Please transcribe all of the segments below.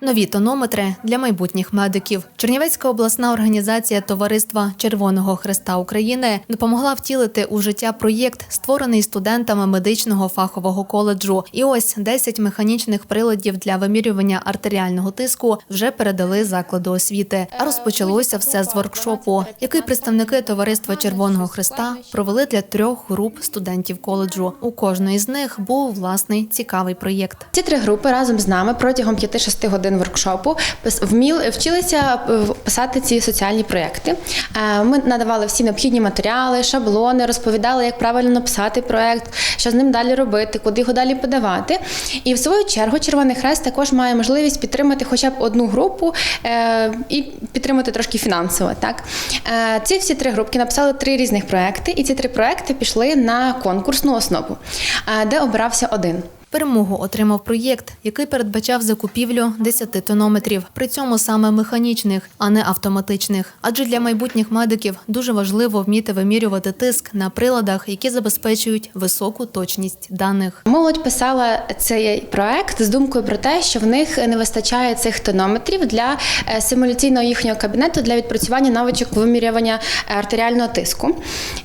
Нові тонометри для майбутніх медиків. Чернівецька обласна організація Товариства Червоного Хреста України допомогла втілити у життя проєкт, створений студентами медичного фахового коледжу. І ось 10 механічних приладів для вимірювання артеріального тиску вже передали закладу освіти. А розпочалося все з воркшопу, який представники Товариства Червоного Хреста провели для трьох груп студентів коледжу. У кожної з них був власний цікавий проєкт. Ці три групи разом з нами протягом 5-6 годин воркшопу пис- вміли вчилися е, писати ці соціальні проекти. Е, Ми надавали всі необхідні матеріали, шаблони, розповідали, як правильно написати проект, що з ним далі робити, куди його далі подавати. І в свою чергу Червоний Хрест також має можливість підтримати хоча б одну групу е, і підтримати трошки фінансово. Так ці всі три групки написали три різних проекти, і ці три проекти пішли на конкурсну основу, де обирався один. Перемогу отримав проєкт, який передбачав закупівлю 10 тонометрів, при цьому саме механічних, а не автоматичних. Адже для майбутніх медиків дуже важливо вміти вимірювати тиск на приладах, які забезпечують високу точність даних. Молодь писала цей проект з думкою про те, що в них не вистачає цих тонометрів для е, симуляційного їхнього кабінету для відпрацювання навичок вимірювання артеріального тиску.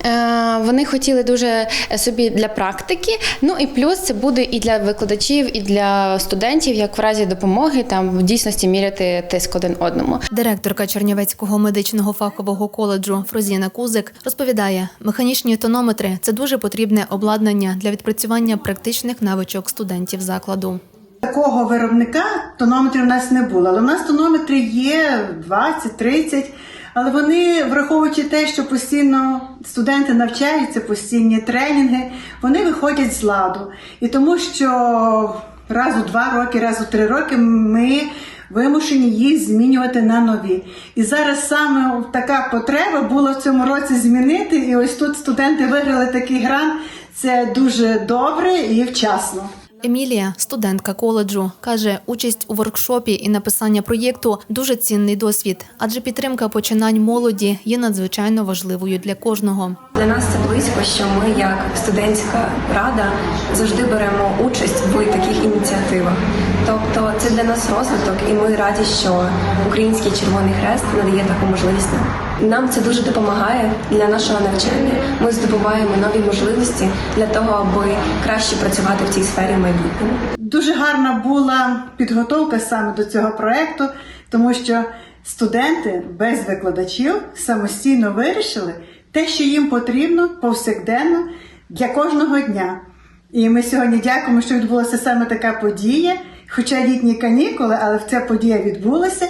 Е, Вони хотіли дуже собі для практики. Ну і плюс це буде і для викладачів, і для студентів, як в разі допомоги там в дійсності міряти тиск один одному. Директорка Чернівецького медичного фахового коледжу Фрозіна Кузик розповідає, механічні тонометри це дуже потрібне обладнання для відпрацювання практичних навичок студентів закладу. Такого виробника тонометрів у нас не було. Але у нас тонометри є 20-30, але вони, враховуючи те, що постійно студенти навчаються, постійні тренінги, вони виходять з ладу. І тому що раз у два роки, раз у три роки ми вимушені їх змінювати на нові. І зараз саме така потреба була в цьому році змінити. І ось тут студенти виграли такий грант. Це дуже добре і вчасно. Емілія, студентка коледжу, каже, участь у воркшопі і написання проєкту дуже цінний досвід, адже підтримка починань молоді є надзвичайно важливою для кожного. Для нас це близько, що ми, як студентська рада, завжди беремо участь в таких ініціативах. Тобто це для нас розвиток, і ми раді, що Український Червоний Хрест надає таку можливість нам. Нам це дуже допомагає для нашого навчання. Ми здобуваємо нові можливості для того, аби краще працювати в цій сфері майбутньому. Дуже гарна була підготовка саме до цього проекту, тому що студенти без викладачів самостійно вирішили те, що їм потрібно повсякденно для кожного дня. І ми сьогодні дякуємо, що відбулася саме така подія. Хоча літні канікули, але ця подія відбулася,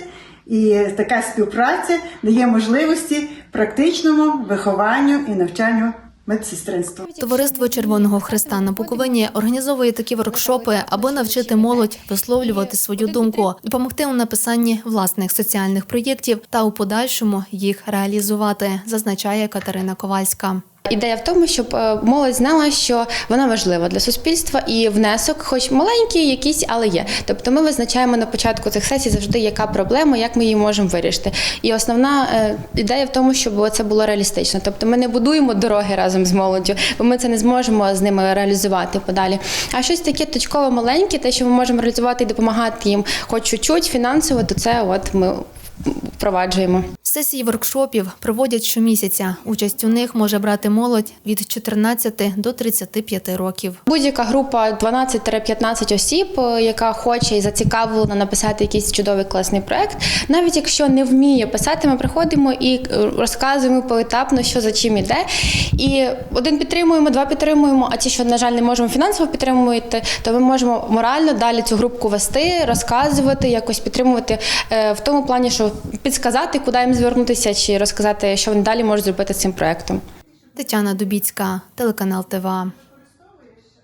і така співпраця дає можливості практичному вихованню і навчанню медсестринства. Товариство Червоного Хреста на Буковині організовує такі воркшопи, аби навчити молодь висловлювати свою думку, допомогти у написанні власних соціальних проєктів та у подальшому їх реалізувати, зазначає Катерина Ковальська. Ідея в тому, щоб е, молодь знала, що вона важлива для суспільства і внесок, хоч маленький, якийсь, але є. Тобто ми визначаємо на початку цих сесій завжди, яка проблема, як ми її можемо вирішити. І основна е, ідея в тому, щоб це було реалістично. Тобто ми не будуємо дороги разом з молоддю, бо ми це не зможемо з ними реалізувати подалі. А щось таке точково маленьке, те, що ми можемо реалізувати і допомагати їм, хоч чуть-чуть фінансово, то це от ми впроваджуємо. Сесії воркшопів проводять щомісяця. Участь у них може брати молодь від 14 до 35 років. Будь-яка група 12-15 осіб, е, яка хоче і зацікавлена написати якийсь чудовий класний проект, навіть якщо не вміє писати, ми приходимо і е, розказуємо поетапно, що за чим іде. І один підтримуємо, два підтримуємо. А ті, що на жаль не можемо фінансово підтримувати, то ми можемо морально далі цю групку вести, розказувати, якось підтримувати е, в тому плані, що підсказати, куди їм звернутися, чи розказати, що вони далі можуть зробити з цим проектом. Тетяна Дубіцька, телеканал ТВА.